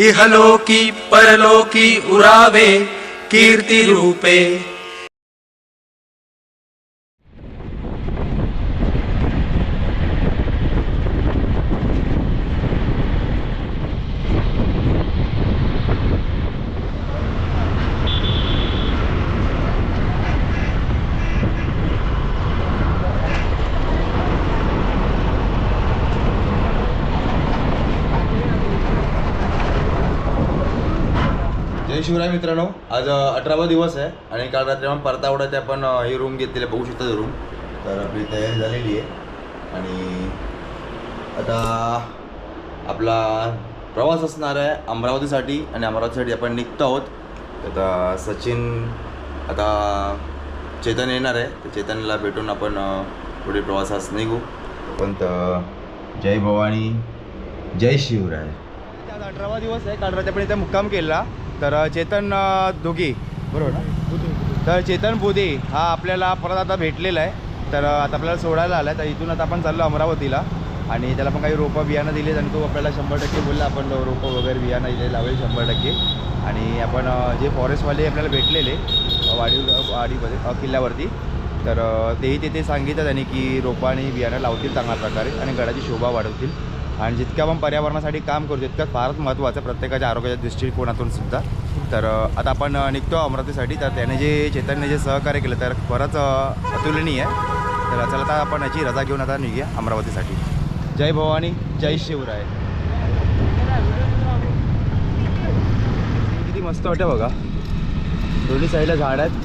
इहलोकी परलोकी उरावे कीर्ती शिवराय मित्रांनो आज अठरावा दिवस आहे आणि काल रात्री आपण परतावड्यात आपण ही रूम घेतलेली आहे, बघू शकता रूम तर आपली तयारी झालेली आहे. आणि आता आपला प्रवास असणार आहे अमरावतीसाठी आणि अमरावतीसाठी आपण निघतो आहोत. आता सचिन आता चेतन येणार आहे. तर चेतनला भेटून आपण पुढे प्रवासास निघू. पण जय भवानी जय शिवराय. आज अठरावा दिवस आहे. काल रात्री आपण इथे मुक्काम केला. तर चेतन दुगी बरोबर ना? तर चेतन बोधे हा आपल्याला परत आता भेटलेला आहे. तर आता आपल्याला सोडायला आला आहे तर इथून आता आपण चाललो अमरावतीला. आणि त्याला पण काही रोपं बियाणं दिले आणि तो आपल्याला शंभर टक्के बोलला आपण रोपं वगैरे बियाणं इथे लावेल शंभर टक्के. आणि आपण जे फॉरेस्टवाले आपल्याला भेटलेले वाडी वाडीमध्ये किल्ल्यावरती तर तेही तिथे सांगितलं त्यांनी की रोपं आणि बियाणं लावतील चांगल्या प्रकारे. आणि गडाची शोभा वाढवतील. आणि जितकं आपण पर्यावरणासाठी काम करू तितकं फारच महत्त्वाचं प्रत्येकाच्या आरोग्याच्या दृष्टिकोनातून सुद्धा. तर आता आपण निघतो अमरावतीसाठी. तर त्याने जे चेतनने जे सहकार्य केलं तर खरंच अतुलनीय आहे. तर चला आता आपण याची रजा घेऊन आता निघूया अमरावतीसाठी. जय भवानी जय शिवराय. किती मस्त वाटतं बघा. दोन्ही साईडला झाड आहेत.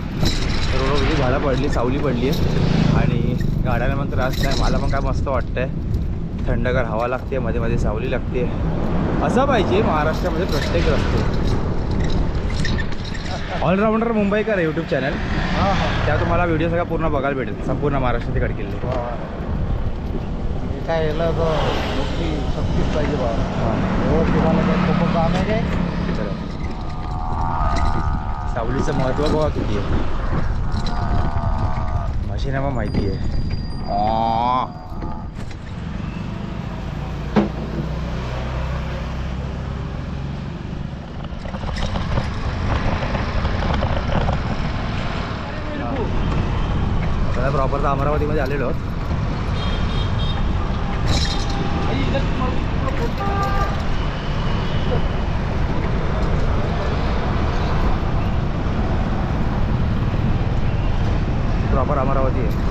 रोडवरती झाडं पडली सावली पडली आहे. आणि गाड्यांना पण त्रास नाही मला पण काय मस्त वाटतं आहे थंडगार हवा लागते मध्ये मध्ये सावली लागते. असं पाहिजे महाराष्ट्रामध्ये प्रत्येक रस्ते. ऑलराऊंडर मुंबईकर आहे यूट्यूब चॅनल त्या तुम्हाला व्हिडिओ सगळा पूर्ण बघायला भेटेल. संपूर्ण महाराष्ट्राचे कडकिल्ले काय याला शक्तीच पाहिजे आहे सावलीचं महत्त्व बघा किती आहे. मशीनामा माहिती आहे आ. आता प्रॉपर तर अमरावतीमध्ये आलेलो आहोत प्रॉपर अमरावती आहे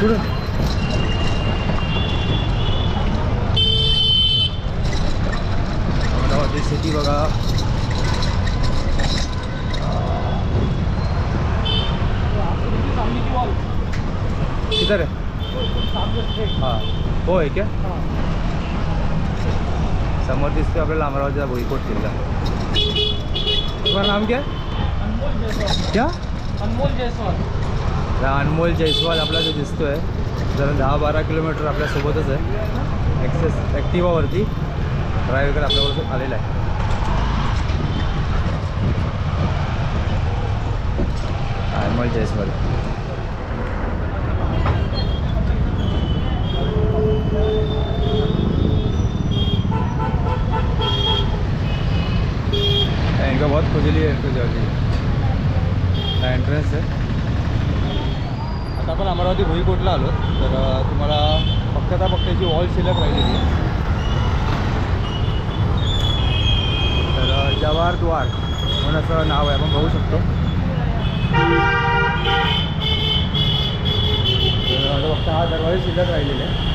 कुठं अमरावती सिटी बघा किधर है हाँ आहे क्या? समोर दिसते आपल्याला अमरावतीचा भुईकोट किल्ला. तुम्हाला नाम क्या? क्या? अनमोल जयस्वाल. अनमोल जयस्वाल आपला जो दिसतोय जरा दहा बारा किलोमीटर आपल्यासोबतच आहे. ॲक्सेस ॲक्टिवावरती ड्राईव्ह कर आपल्याबरोबर आलेला आहे. अनमोल जयस्वाल. आता आपण अमरावती भुईकोटला आलो. तर तुम्हाला फक्त आता फक्त वॉल शिल्लक राहिलेली आहे. तर जवार जवाहर द्वार म्हणून असं नाव आहे. आपण बघू शकतो. तर आता फक्त हा दरवाजा शिल्लक राहिलेला आहे.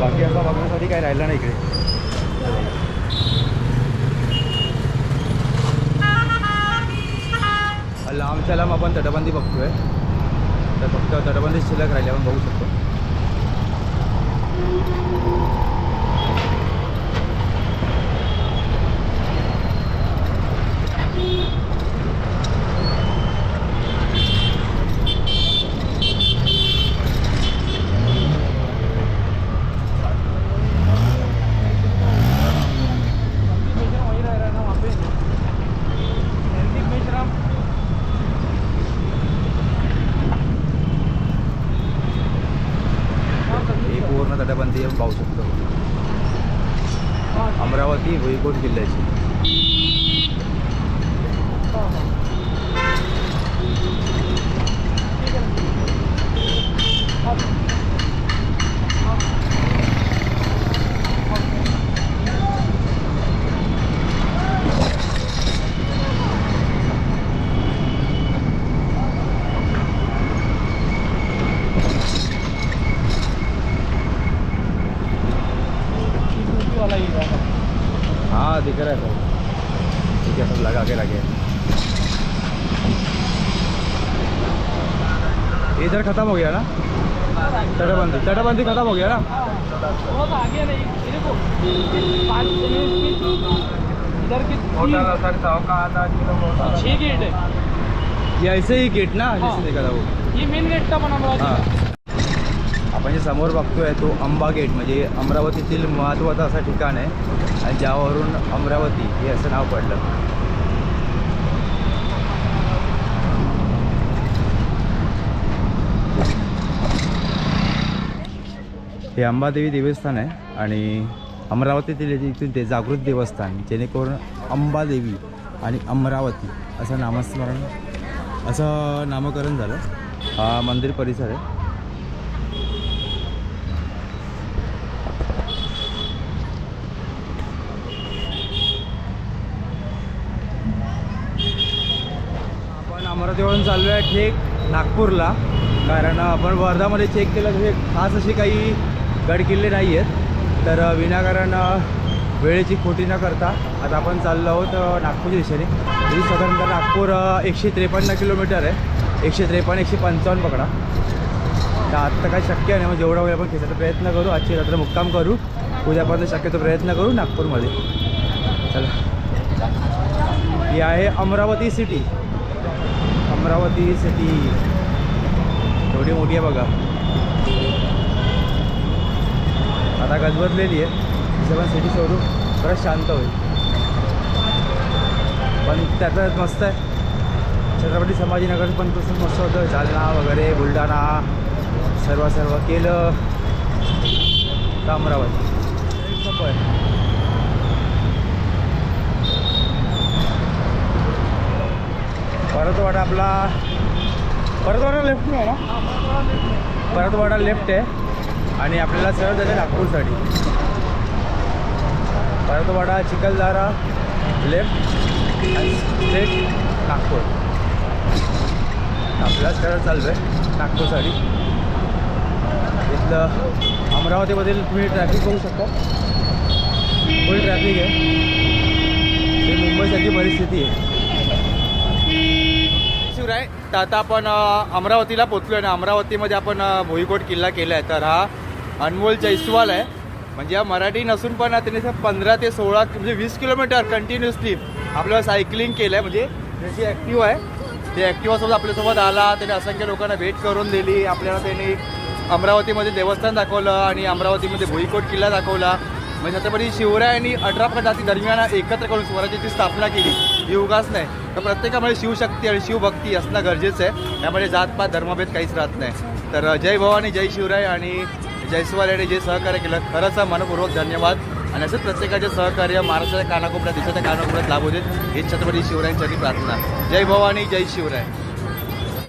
बाकी असं बघण्यासाठी काही राहिलं नाही इकडे. आमच्याला मग आपण तटबंदी बघतोय. तर फक्त तटबंदी शिल्लक राहिली आपण बघू शकतो वही रह रहा है ना वहाँ पे नैतिक मेश्राम ही पूर्ण तटबंदी आपण पाहू शकतो अमरावती भुईकोट किल्ल्याची Thank you ही रहा हाँ दिख रहा है सब ठीक है सब लगा के रखे इधर खत्म हो गया ना? तटबंदी तटबंदी खत्म हो गया ना? छः गेट है। ये ऐसे ही गेट ना हाँ. जैसे देखा था वो। ये मेन गेट हां. आपण जे समोर बघतोय तो अंबा गेट म्हणजे अमरावतीतील महत्त्वाचं असं ठिकाण आहे. आणि ज्यावरून अमरावती हे असं नाव पडलं. हे अंबादेवी देवस्थान आहे आणि अमरावतीतील इथून ते जागृत देवस्थान जेणेकरून अंबादेवी आणि अमरावती असं नामस्मरण असं नामकरण झालं. हा मंदिर परिसर आहे. आपण अमरावतीवरून चाललो आहे ठेक नागपूरला कारण आपण वर्धामध्ये चेक केलं तर खास अशी काही गड किल्ले नाही आहेत तर विनाकारण वेळेची खोटी न करता आता आपण चाललो आहोत नागपूरच्या दिशेने. तरी साधारणतः नागपूर एकशे त्रेपन्न किलोमीटर आहे. एकशे त्रेपन्न एकशे पंचावन्न पकडा. तर आत्ता काही शक्य नाही मग जेवढा वेळ आपण खेचायचा प्रयत्न करू आजची रात्र मुक्काम करू. उद्यापर्यंत शक्यतो प्रयत्न करू नागपूरमध्ये. चला. ही आहे अमरावती सिटी. अमरावती सिटी. एवढी मोठी आहे बघा. आता गजबजलेली आहे. तिथे सिटी सोडून परत शांत होईल. पण त्याचं मस्त आहे. छत्रपती संभाजीनगर पण तसंच मस्त होतं. जालना वगैरे बुलढाणा सर्व सर्व केलं. तर अमरावती सोपं आहे परतवाडा आपला परतवाडा लेफ्ट नाही आहे ना? परतवाडा लेफ्ट आहे. आणि आपल्याला सरळ जाते नागपूरसाठी. परतवाडा चिखलदारा लेफ्ट आणि स्ट्रेट नागपूर. आपल्याला सरळ चालतो आहे नागपूरसाठी. इथलं अमरावतीमधील तुम्ही ट्रॅफिक बघू शकता. फुल ट्रॅफिक आहे. ही मुंबईसारखी परिस्थिती आहे. शिवराय तर आता आपण अमरावतीला पोचलो आहे आणि अमरावतीमध्ये आपण अ, भुईकोट किल्ला केला आहे तर हा अनमोल जयस्वाल आहे. म्हणजे या मराठी नसून पण त्यांनी पंधरा ते सोळा म्हणजे वीस किलोमीटर कंटिन्युअसली आपल्याला सायकलिंग केलं आहे म्हणजे त्याची ॲक्टिव्ह आहे ते ॲक्टिवासोबत आपल्यासोबत आला. त्याने असंख्य लोकांना भेट करून दिली. आपल्याला त्यांनी अमरावतीमध्ये देवस्थान दाखवलं आणि अमरावतीमध्ये भुईकोट किल्ला दाखवला. म्हणजे छत्रपती शिवरायांनी अठरा प्रजाती दरम्यान एकत्र करून स्वराज्याची स्थापना केली. ही उगाच नाही. तर प्रत्येकामध्ये शिवशक्ती आणि शिवभक्ती असणं गरजेचं आहे. त्यामध्ये जातपात धर्मभेद काहीच राहत नाही. तर जय भवानी जय शिवराय आणि जयस्वाल यांनी जे सहकार्य केलं खरंच मनपूर्वक धन्यवाद. आणि असंच प्रत्येकाचे सहकार्य महाराष्ट्राच्या कानाकोपऱ्यात देशाच्या कानाकोपऱ्यात लाभू देत हे छत्रपती शिवरायांसाठी प्रार्थना. जय भवानी जय शिवराय.